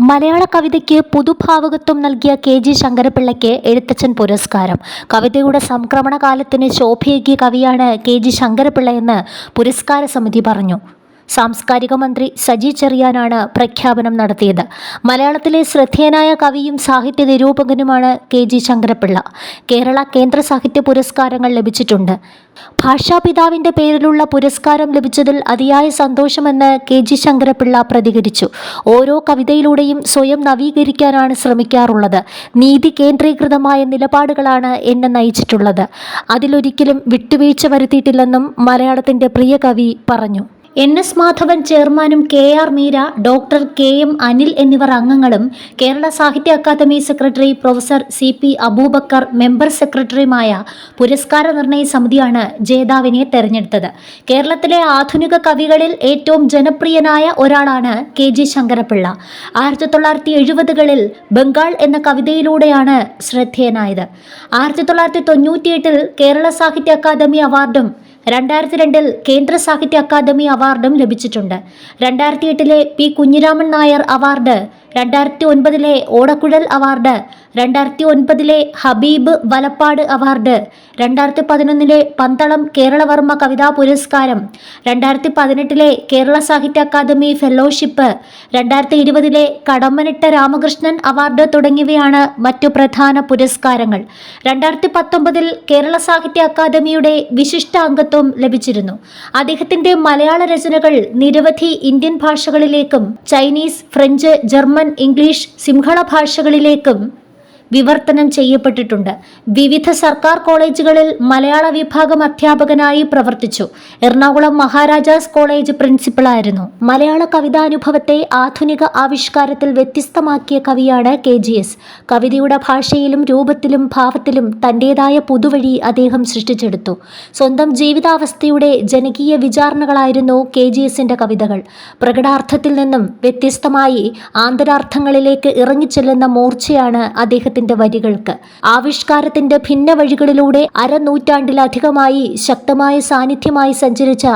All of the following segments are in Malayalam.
മലയാള കവിതയ്ക്ക് പുതുഭാവുകത്വം നൽകിയ കെ ജി ശങ്കരപിള്ളയ്ക്ക് എഴുത്തച്ഛൻ പുരസ്കാരം. കവിതയുടെ സംക്രമണ കാലത്തിന് ശോഭയേകിയ കവിയാണ് കെ ജി ശങ്കരപിള്ളയെന്ന് പുരസ്കാര സമിതി പറഞ്ഞു. സാംസ്കാരിക മന്ത്രി സജി ചെറിയാനാണ് പ്രഖ്യാപനം നടത്തിയത്. മലയാളത്തിലെ ശ്രദ്ധേയനായ കവിയും സാഹിത്യ നിരൂപകനുമാണ് കെ ജി ശങ്കരപിള്ള കേരള കേന്ദ്ര സാഹിത്യ പുരസ്കാരങ്ങൾ ലഭിച്ചിട്ടുണ്ട്. ഭാഷാപിതാവിന്റെ പേരിലുള്ള പുരസ്കാരം ലഭിച്ചതിൽ അതിയായ സന്തോഷമെന്ന് കെ ജി ശങ്കരപിള്ള പ്രതികരിച്ചു. ഓരോ കവിതയിലൂടെയും സ്വയം നവീകരിക്കാനാണ് ശ്രമിക്കാറുള്ളത്. നീതി കേന്ദ്രീകൃതമായ നിലപാടുകളാണ് എന്നെ നയിച്ചിട്ടുള്ളത്. അതിലൊരിക്കലും വിട്ടുവീഴ്ച വരുത്തിയിട്ടില്ലെന്നും മലയാളത്തിന്റെ പ്രിയ കവി പറഞ്ഞു. എൻ എസ് മാധവൻ ചെയർമാനും K R Meera doctor K M Anil എന്നിവർ അംഗങ്ങളും Kerala Sahitya academy secretary professor C P Aboobacker member സെക്രട്ടറിയുമായ പുരസ്കാര നിർണയ സമിതിയാണ് ജേതാവിനെ തെരഞ്ഞെടുത്തത്. കേരളത്തിലെ ആധുനിക കവികളിൽ ഏറ്റവും ജനപ്രിയനായ ഒരാളാണ് കെ ജി ശങ്കരപിള്ള ആയിരത്തി തൊള്ളായിരത്തി എഴുപതുകളിൽ ബംഗാൾ എന്ന കവിതയിലൂടെയാണ് ശ്രദ്ധേയനായത്. ആയിരത്തി തൊള്ളായിരത്തി തൊണ്ണൂറ്റിയെട്ടിൽ കേരള സാഹിത്യ അക്കാദമി അവാർഡും രണ്ടായിരത്തി രണ്ടിൽ കേന്ദ്ര സാഹിത്യ അക്കാദമി അവാർഡും ലഭിച്ചിട്ടുണ്ട്. രണ്ടായിരത്തി എട്ടിലെ പി കുഞ്ഞിരാമൻ നായർ അവാർഡ് രണ്ടായിരത്തി ഒൻപതിലെ ഓടക്കുഴൽ അവാർഡ് രണ്ടായിരത്തി ഒൻപതിലെ ഹബീബ് വലപ്പാട് അവാർഡ് രണ്ടായിരത്തി പതിനൊന്നിലെ പന്തളം കേരളവർമ്മ കവിതാ പുരസ്കാരം രണ്ടായിരത്തി പതിനെട്ടിലെ കേരള സാഹിത്യ അക്കാദമി ഫെലോഷിപ്പ് രണ്ടായിരത്തി ഇരുപതിലെ കടമ്മനിട്ട രാമകൃഷ്ണൻ അവാർഡ് തുടങ്ങിയവയാണ് മറ്റു പ്രധാന പുരസ്കാരങ്ങൾ. രണ്ടായിരത്തി പത്തൊമ്പതിൽ കേരള സാഹിത്യ അക്കാദമിയുടെ വിശിഷ്ട അംഗത്വം ലഭിച്ചിരുന്നു. അദ്ദേഹത്തിന്റെ മലയാള രചനകൾ നിരവധി Indian ഭാഷകളിലേക്കും Chinese French German English Sinhala ഭാഷകളിലേക്കും വിവർത്തനം ചെയ്യപ്പെട്ടിട്ടുണ്ട്. വിവിധ സർക്കാർ കോളേജുകളിൽ മലയാള വിഭാഗം അധ്യാപകനായി പ്രവർത്തിച്ചു. എറണാകുളം മഹാരാജാസ് കോളേജ് പ്രിൻസിപ്പളായിരുന്നു. മലയാള കവിതാനുഭവത്തെ ആധുനിക ആവിഷ്കാരത്തിൽ വ്യത്യസ്തമാക്കിയ കവിയാണ് കെ ജി എസ്. കവിതയുടെ ഭാഷയിലും രൂപത്തിലും ഭാവത്തിലും തന്റെതായ പുതുവഴി അദ്ദേഹം സൃഷ്ടിച്ചെടുത്തു. സ്വന്തം ജീവിതാവസ്ഥയുടെ ജനകീയ വിചാരണകളായിരുന്നു കെ ജി കവിതകൾ. പ്രകടാർത്ഥത്തിൽ നിന്നും വ്യത്യസ്തമായി ആന്തരാർത്ഥങ്ങളിലേക്ക് ഇറങ്ങിച്ചെല്ലുന്ന മൂർച്ചയാണ് അദ്ദേഹത്തിന്റെ വരികൾക്ക്. ആവിഷ്കാരത്തിന്റെ ഭിന്ന വഴികളിലൂടെ അരനൂറ്റാണ്ടിലധികമായി ശക്തമായ സാന്നിധ്യമായി സഞ്ചരിച്ച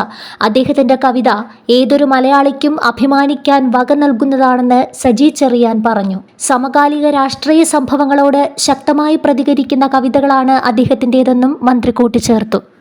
അദ്ദേഹത്തിന്റെ കവിത ഏതൊരു മലയാളിക്കും അഭിമാനിക്കാൻ വക നൽകുന്നതാണെന്ന് സജി ചെറിയാൻ പറഞ്ഞു. സമകാലിക രാഷ്ട്രീയ സംഭവങ്ങളോട് ശക്തമായി പ്രതികരിക്കുന്ന കവിതകളാണ് അദ്ദേഹത്തിന്റെതെന്നും മന്ത്രി കൂട്ടിച്ചേർത്തു.